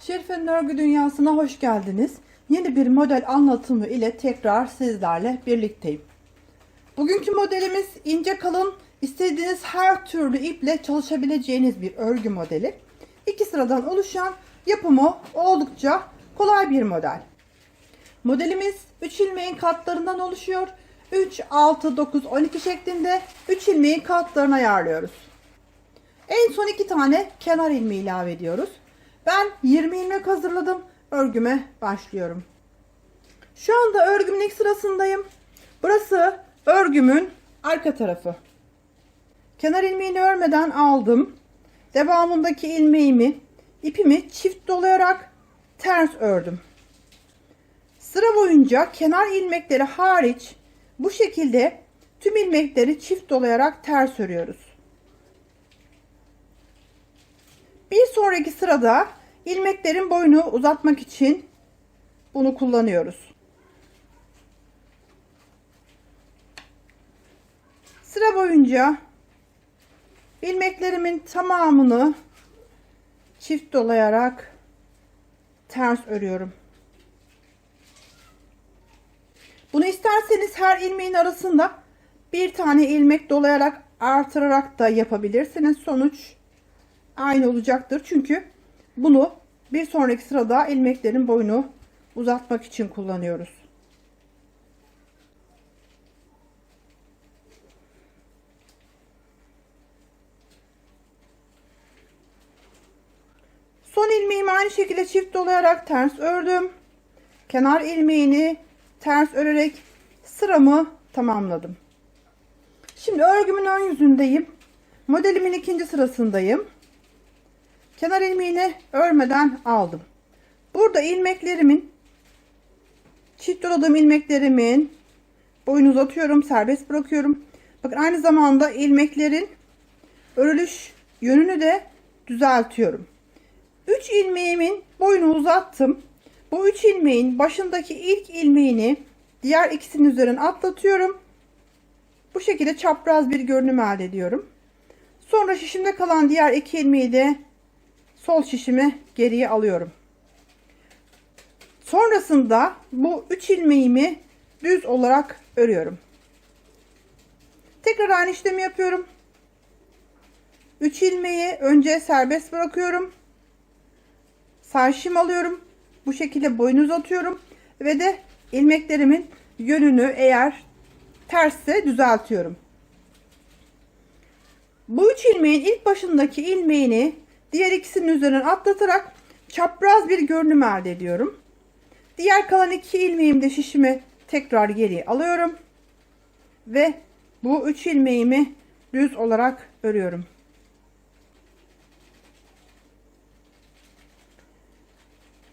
Şerife'nin örgü dünyasına hoş geldiniz. Yeni bir model anlatımı ile tekrar sizlerle birlikteyim. Bugünkü modelimiz ince kalın, istediğiniz her türlü iple çalışabileceğiniz bir örgü modeli. İki sıradan oluşan yapımı oldukça kolay bir model. Modelimiz 3 ilmeğin katlarından oluşuyor. 3, 6, 9, 12 şeklinde 3 ilmeğin katlarını ayarlıyoruz. En son iki tane kenar ilmeği ilave ediyoruz. Ben 20 ilmek hazırladım. Örgüme başlıyorum. Şu anda örgümün ilk sırasındayım. Burası örgümün arka tarafı. Kenar ilmeğini örmeden aldım. Devamındaki ilmeğimi, ipimi çift dolayarak ters ördüm. Sıra boyunca kenar ilmekleri hariç bu şekilde tüm ilmekleri çift dolayarak ters örüyoruz. Bir sonraki sırada ilmeklerin boyunu uzatmak için bunu kullanıyoruz. Sıra boyunca ilmeklerimin tamamını çift dolayarak ters örüyorum. Bunu isterseniz her ilmeğin arasında bir tane ilmek dolayarak artırarak da yapabilirsiniz. Sonuç aynı olacaktır. Çünkü bunu bir sonraki sırada ilmeklerin boyunu uzatmak için kullanıyoruz. Son ilmeğimi aynı şekilde çift dolayarak ters ördüm. Kenar ilmeğini ters örerek sıramı tamamladım. Şimdi örgümün ön yüzündeyim. Modelimin ikinci sırasındayım. Kenar ilmeğini örmeden aldım. Burada ilmeklerimin çift doladığım ilmeklerimin boyunu uzatıyorum, serbest bırakıyorum. Bakın aynı zamanda ilmeklerin örülüş yönünü de düzeltiyorum. 3 ilmeğimin boyunu uzattım. Bu 3 ilmeğin başındaki ilk ilmeğini diğer ikisinin üzerine atlatıyorum. Bu şekilde çapraz bir görünüm elde ediyorum. Sonra şişimde kalan diğer iki ilmeği de sol şişimi geriye alıyorum. Sonrasında bu 3 ilmeğimi düz olarak örüyorum. Tekrar aynı işlemi yapıyorum. 3 ilmeği önce serbest bırakıyorum. Sağ şişim alıyorum. Bu şekilde boyunu uzatıyorum ve de ilmeklerimin yönünü eğer tersse düzeltiyorum. Bu üç ilmeğin ilk başındaki ilmeğini diğer ikisinin üzerinden atlatarak çapraz bir görünüm elde ediyorum. Diğer kalan iki ilmeğimi de şişime tekrar geri alıyorum. Ve bu üç ilmeğimi düz olarak örüyorum.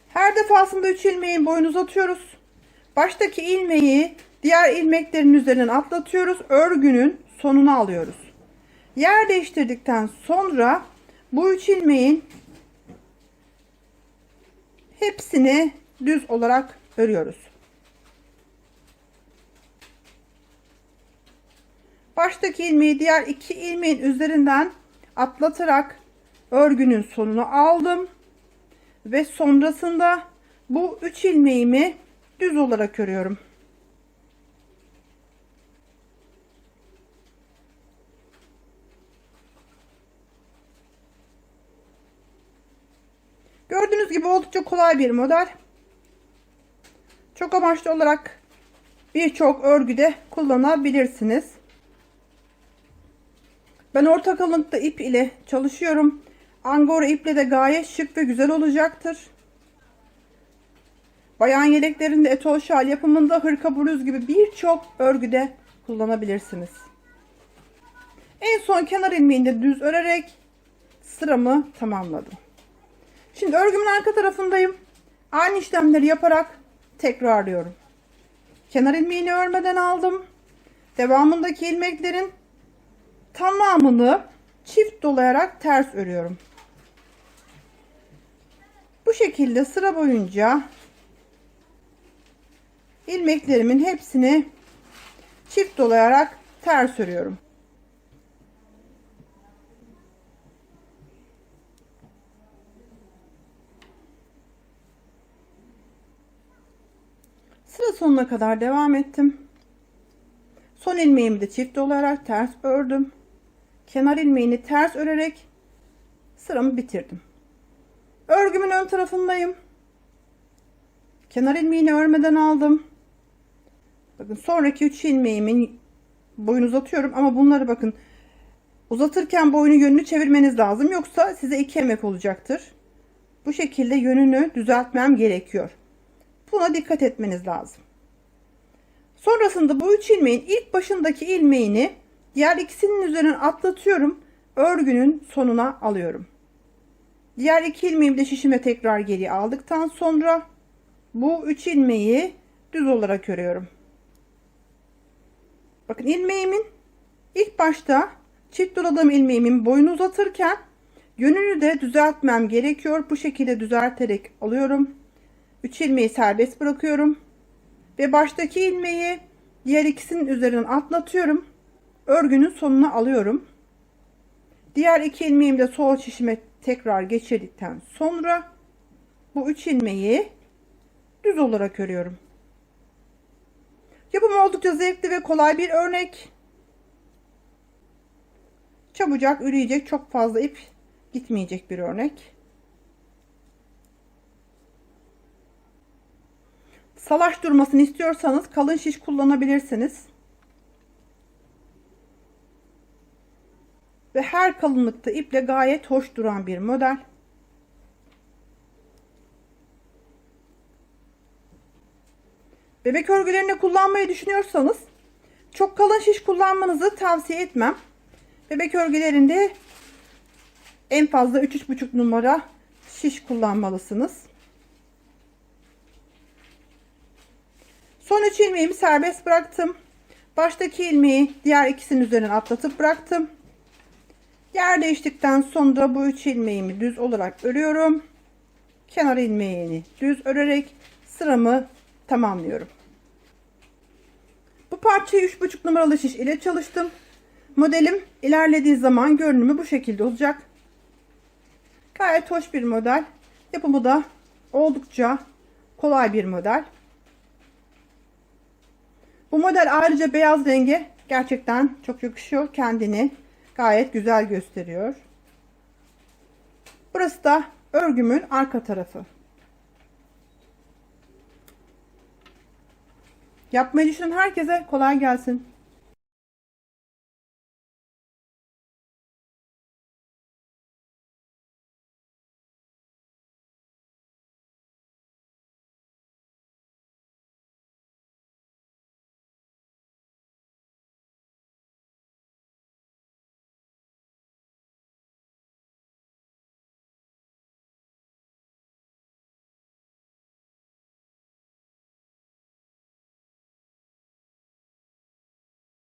Her defasında 3 ilmeğin boyunu uzatıyoruz. Baştaki ilmeği diğer ilmeklerin üzerinden atlatıyoruz. Örgünün sonuna alıyoruz. Yer değiştirdikten sonra bu 3 ilmeğin hepsini düz olarak örüyoruz. Baştaki ilmeği diğer iki ilmeğin üzerinden atlatarak örgünün sonunu aldım ve sonrasında bu 3 ilmeğimi düz olarak örüyorum. Gördüğünüz gibi oldukça kolay bir model. Çok amaçlı olarak birçok örgüde kullanabilirsiniz. Ben orta kalınlıkta ip ile çalışıyorum. Angora iple de gayet şık ve güzel olacaktır. Bayan yeleklerinde etol şal yapımında hırka bluz gibi birçok örgüde kullanabilirsiniz. En son kenar ilmeğinde düz örerek sıramı tamamladım. Şimdi örgümün arka tarafındayım. Aynı işlemleri yaparak tekrarlıyorum. Kenar ilmeğini örmeden aldım. Devamındaki ilmeklerin tamamını çift dolayarak ters örüyorum. Bu şekilde sıra boyunca ilmeklerimin hepsini çift dolayarak ters örüyorum. Sıra sonuna kadar devam ettim. Son ilmeğimi de çift olarak ters ördüm. Kenar ilmeğini ters örerek sıramı bitirdim. Örgümün ön tarafındayım. Kenar ilmeğini örmeden aldım. Bakın sonraki 3 ilmeğimin boyunu uzatıyorum ama bunları bakın uzatırken boyunu yönünü çevirmeniz lazım yoksa size iki emek olacaktır. Bu şekilde yönünü düzeltmem gerekiyor. Buna dikkat etmeniz lazım. Sonrasında bu üç ilmeğin ilk başındaki ilmeğini diğer ikisinin üzerine atlatıyorum. Örgünün sonuna alıyorum. Diğer iki ilmeğimi de şişime tekrar geri aldıktan sonra bu üç ilmeği düz olarak örüyorum. Bakın ilmeğimin ilk başta çift doladığım ilmeğimin boyunu uzatırken yönünü de düzeltmem gerekiyor. Bu şekilde düzelterek alıyorum. 3 ilmeği serbest bırakıyorum. Ve baştaki ilmeği diğer ikisinin üzerinden atlatıyorum. Örgünün sonuna alıyorum. Diğer iki ilmeğimi de sol şişime tekrar geçirdikten sonra bu üç ilmeği düz olarak örüyorum. Yapımı oldukça zevkli ve kolay bir örnek. Çabucak üreyecek çok fazla ip gitmeyecek bir örnek. Salaş durmasını istiyorsanız kalın şiş kullanabilirsiniz. Ve her kalınlıkta iple gayet hoş duran bir model. Bebek örgülerinde kullanmayı düşünüyorsanız çok kalın şiş kullanmanızı tavsiye etmem. Bebek örgülerinde en fazla 3-3,5 numara şiş kullanmalısınız. Son 3 ilmeğimi serbest bıraktım. Baştaki ilmeği diğer ikisinin üzerine atlatıp bıraktım. Yer değiştikten sonra bu 3 ilmeğimi düz olarak örüyorum. Kenar ilmeğini düz örerek sıramı tamamlıyorum. Bu parçayı 3,5 numaralı şiş ile çalıştım. Modelim ilerlediği zaman görünümü bu şekilde olacak. Gayet hoş bir model. Yapımı da oldukça kolay bir model. Bu model ayrıca beyaz renge gerçekten çok yakışıyor. Kendini gayet güzel gösteriyor. Burası da örgümün arka tarafı. Yapmayı düşünen herkese kolay gelsin.